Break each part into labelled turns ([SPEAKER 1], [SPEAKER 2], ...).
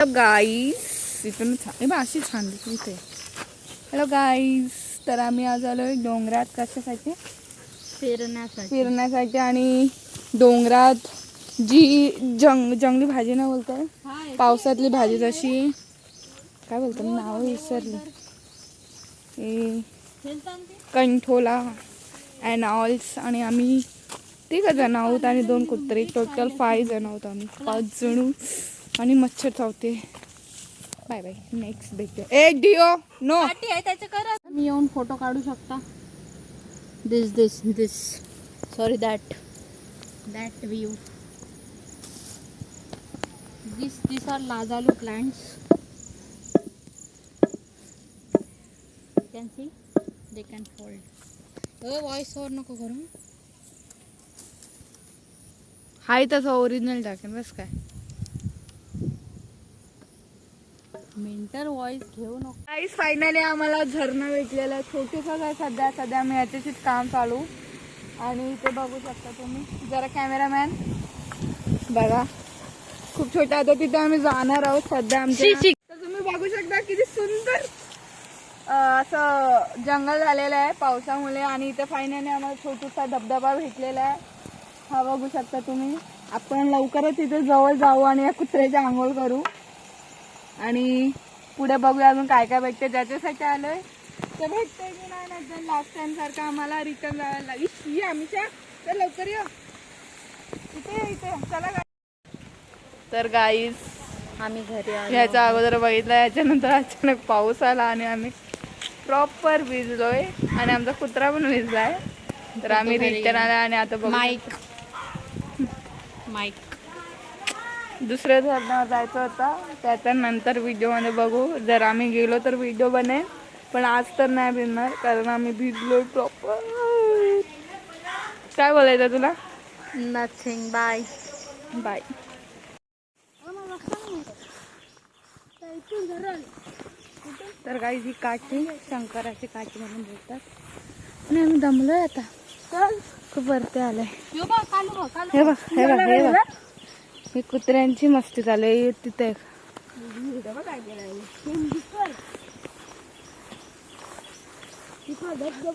[SPEAKER 1] Hello गाईस इथून छान बा अशी छान दिसली इथे. हॅलो गाईस तर आम्ही आज आलोय डोंगरात. कशासाठी?
[SPEAKER 2] फिरण्यासाठी.
[SPEAKER 1] फिरण्यासाठी आणि डोंगरात जी जंग जंगली भाजी ना बोलताय? पावसातली भाजी जशी. काय बोलतो? नाव विसरली. कंठोला अँड ऑल्स आणि आम्ही तिघ जण आहोत आणि दोन कुत्रे. टोटल फाय जण आहोत आम्ही. पाच जण. आणि मच्छर चावते. Bye bye. नेक्स्ट भेटते ए डिओ नो
[SPEAKER 2] आहे त्याचं करा. तुम्ही येऊन फोटो काढू शकता. This this this sorry that that view this this are लाजालू plants can see they can fold voice over नको करू.
[SPEAKER 1] हाय तसं ओरिजिनल टाकेन बस काय?
[SPEAKER 2] मेंटर वॉइस घेऊ नको.
[SPEAKER 1] गाईस फायनली आम्हाला झरणा भेटलेला आहे. छोटीसाच आहे सध्या सध्या मी याच्याशीच काम चालू. आणि इथे बघू शकता तुम्ही. जरा कॅमेरामॅन बघा. खूप छोटा आता तिथे आम्ही जाणार आहोत सध्या आमच्या. तर तुम्ही बघू शकता किती सुंदर असं जंगल झालेलं आहे पावसामुळे. आणि इथे फायनली आम्हाला छोटूसा धबधबा भेटलेला आहे. हा बघू शकता तुम्ही. आपण लवकरच इथे जवळ जाऊ आणि या कुत्र्याची आंघोळ करू. आणि पुढे बघूया अजून काय काय भेटते ज्याच्यासाठी आलोय. ते भेटतंय की नाही नाही लास्ट टाइम सारखं आम्हाला रिटर्न जायला. लागेल ही आमच्या तर लवकर ये. इथे ये, इथे. चला गाई तर गाईस
[SPEAKER 2] आम्ही घरी आलो.
[SPEAKER 1] ह्याच्या अगोदर बघितलं याच्यानंतर अचानक पाऊस आला आणि आम्ही प्रॉपर भिजलोय. आणि आमचा कुत्रा पण भिजलाय. तर आम्ही रिटर्न आला आणि आता बघू
[SPEAKER 2] माईक माईक
[SPEAKER 1] दुसऱ्या धरणावर जायचं होतं. त्याच्या नंतर व्हिडिओमध्ये बघू. जर आम्ही गेलो तर व्हिडिओ बनेल. पण आज तर नाही भिजणार कारण आम्ही भिजलो प्रॉपर काय बोलायचं तुला?
[SPEAKER 2] नथिंग बाय
[SPEAKER 1] बाय तर काही ही काठी शंकराची काठी म्हणून बोलतात. आणि आम्ही दमलोय आता. चल खूप वरती आलंय. हे बघ हे बघ हे बघ. ही कुत्र्यांची मस्ती चालू आहे. तिथे. एक.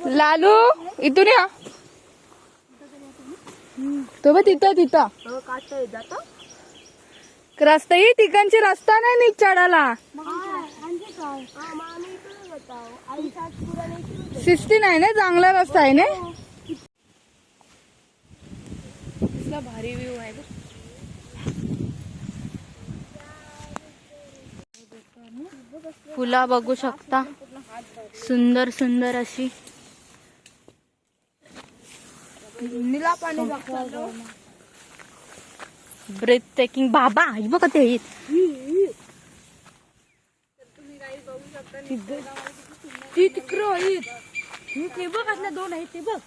[SPEAKER 1] लालू इथून या. तो बघ तिथं तिथं. रस्ता ही ठिकाणची रस्ता नाही नीट चढायला. सिस्टी नाही ना चांगला रस्ता आहे ना? भारी व्ह्यू आहे
[SPEAKER 2] फुला बघू शकता. सुंदर सुंदर अशी.
[SPEAKER 1] निला पाणी
[SPEAKER 2] ब्रेथ टेकिंग बाबा ही बघा ते. आहेत.
[SPEAKER 1] ती तिकडं
[SPEAKER 2] ते बघ असल्या दोन आहेत ते बघ.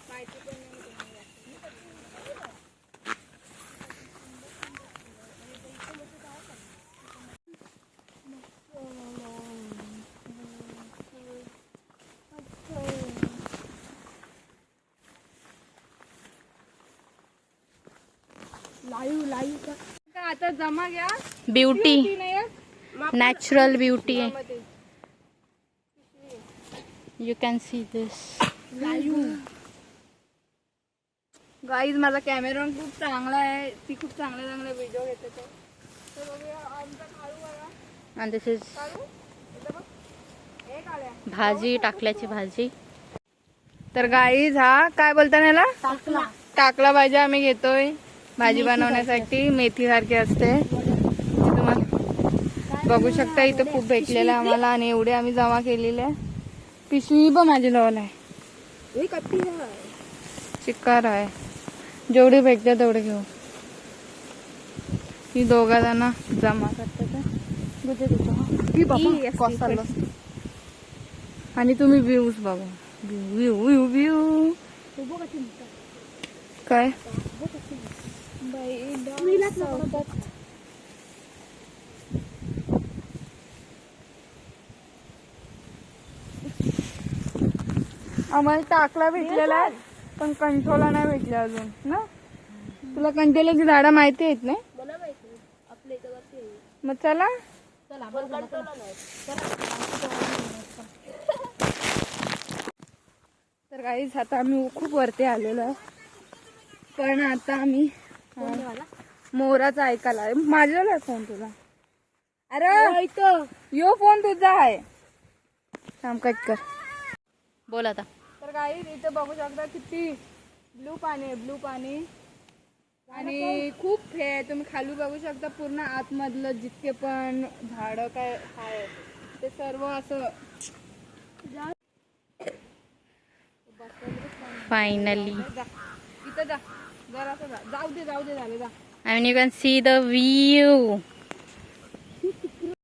[SPEAKER 1] आता जमा घ्या.
[SPEAKER 2] ब्युटी. नॅचरल ब्युटी आहे. You can see this
[SPEAKER 1] guys माझा कॅमेरा खूप चांगला आहे. ती खूप चांगले चांगले व्हिडिओ घेते ते. तर बघूया, आमचा काळू बघा.
[SPEAKER 2] अँड दिस इज
[SPEAKER 1] काळू, इथं बघ. एक आल्या.
[SPEAKER 2] भाजी टाकल्याची भाजी.
[SPEAKER 1] तर गाईज हा काय बोलता याला
[SPEAKER 2] टाकला.
[SPEAKER 1] टाकला भाजी आम्ही घेतोय. भाजी बनवण्यासाठी मेथी सारखी असते. तुम्हाला बघू शकता इथं खूप भेटलेलं आहे आम्हाला आणि एवढे आम्ही जमा केलेले पिशवी पण माझी जवळ आहे. चिक्कार आहे. जेवढी भेटते तेवढे घेऊ. ही दोघा जण जमा करतात. आणि तुम्ही व्ह्यूज बघा. व्ह्यू व्ह्यू व्ह्यू काय? आम्हाला टाकला भेटलेला आहे पण कंट्रोला नाही भेटले अजून ना? तुला कंट्रोलाची झाडं माहिती आहेत ना मग चला. तर काहीच आता आम्ही खूप वरती आलेलो आहे. पण आता आम्ही? मोराचा ऐकायला. आहे माझ्याला फोन तुला अरे यो फोन तुझा आहे. थांब कट कर.
[SPEAKER 2] बोल आता.
[SPEAKER 1] तर काही इथं बघू शकता किती ब्लू पाणी आहे ब्लू पाणी. आणि खूप हे आहे. तुम्ही खाली बघू शकता पूर्ण आतमधलं जितके पण झाडं काय आहे ते सर्व असं.
[SPEAKER 2] फायनली
[SPEAKER 1] जा. इथं जा. जाऊ दे जाऊ दे झालं जा
[SPEAKER 2] and you can see the view